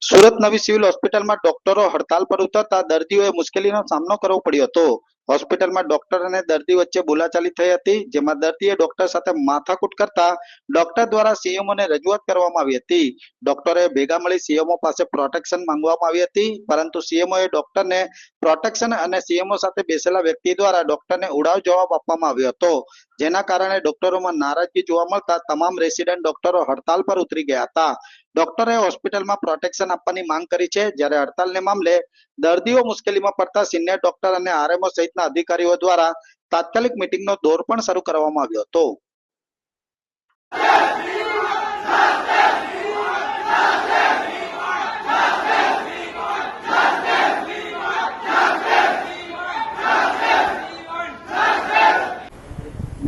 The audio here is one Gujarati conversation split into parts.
સુરત નવી સિવિલ હોસ્પિટલમાં ડોક્ટરો હડતાલ પર ઉતરતા દર્દીઓએ મુશ્કેલીનો સામનો કરવો પડ્યો હતો. હોસ્પિટલમાં ડોક્ટર અને દર્દી વચ્ચે બોલાચાલી થઈ હતી, જેમાં દર્દીએ ડોક્ટર સાથે માથાકૂટ કરતા ડોક્ટર દ્વારા સીએમઓ ને રજૂઆત કરવામાં આવી હતી. ડોક્ટરે ભેગા મળી સીએમઓ પાસે પ્રોટેક્શન માંગવામાં આવી હતી, પરંતુ સીએમઓ એ ડોક્ટરને પ્રોટેક્શન અને સીએમઓ સાથે બેસેલા વ્યક્તિ દ્વારા ડોક્ટરને ઉડાવ જવાબ આપવામાં આવ્યો હતો. જેના કારણે ડોક્ટરોમાં નારાજગી જોવા મળતા તમામ રેસિડેન્ટ ડોક્ટરો હડતાલ પર ઉતરી ગયા હતા. ડોક્ટરે હોસ્પિટલમાં પ્રોટેક્શન આપવાની માંગ કરી છે. જ્યારે હડતાલને મામલે દર્દીઓ મુશ્કેલીમાં પડતા સિનિયર ડોક્ટર અને આરએમઓ સહિતના અધિકારીઓ દ્વારા તાત્કાલિક મિટિંગનો દોર પણ શરૂ કરવામાં આવ્યો હતો.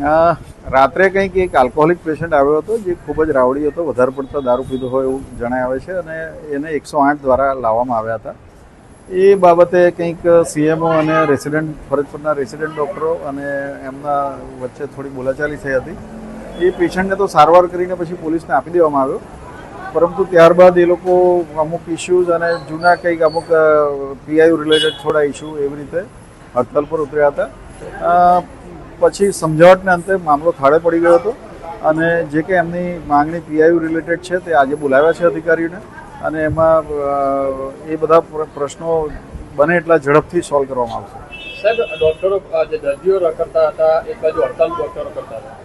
રાત્રે કંઈક એક આલ્કોહોલિક પેશન્ટ આવ્યો હતો જે ખૂબ જ રાવડી હતો, વધારે પડતો દારૂ પીધો હોય એવું જણાય આવે છે અને એને એકસો આઠ દ્વારા લાવવામાં આવ્યા હતા. એ બાબતે કંઈક સીએમઓ અને રેસિડેન્ટ ફરજ પરના રેસિડેન્ટ ડૉક્ટરો અને એમના વચ્ચે થોડી બોલાચાલી થઈ હતી. એ પેશન્ટને તો સારવાર કરીને પછી પોલીસને આપી દેવામાં આવ્યો. પરંતુ ત્યારબાદ એ લોકો અમુક ઇસ્યુઝ અને જૂના કંઈક અમુક પીઆઈયુ રિલેટેડ થોડા ઇસ્યુ એવી રીતે હડતાલ પર ઉતર્યા હતા. પછી સમજાવટને અંતે મામલો થાળે પડી ગયો હતો અને જે કે એમની માંગણી પીઆઈયુ રિલેટેડ છે તે આજે બોલાવ્યા છે અધિકારીઓને અને એમાં એ બધા પ્રશ્નો બને એટલા ઝડપથી સોલ્વ કરવામાં આવશે. સાહેબ ડોક્ટરો જે દર્દીઓ કરતા હતા એક બાજુ હડતાલ ડોક્ટરો કરતા હતા.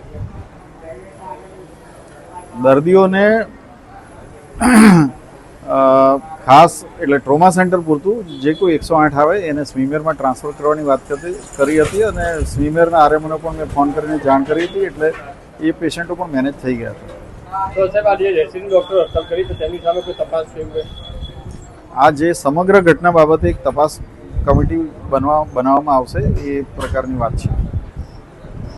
દર્દીઓને ખાસ એટલે ટ્રોમા સેન્ટર પૂરતું. જે કોઈ એકસો આઠ આવે એને સ્વીમેરમાં ટ્રાન્સફર કરવાની વાત કરતી કરી હતી અને સ્વીમેરના આરએમઓને પણ મેં ફોન કરીને જાણ કરી હતી એટલે એ પેશન્ટો પણ મેનેજ થઈ ગયા હતા. આ જે સમગ્ર ઘટના બાબતે એક તપાસ કમિટી બનવા બનાવવામાં આવશે એ પ્રકારની વાત છે.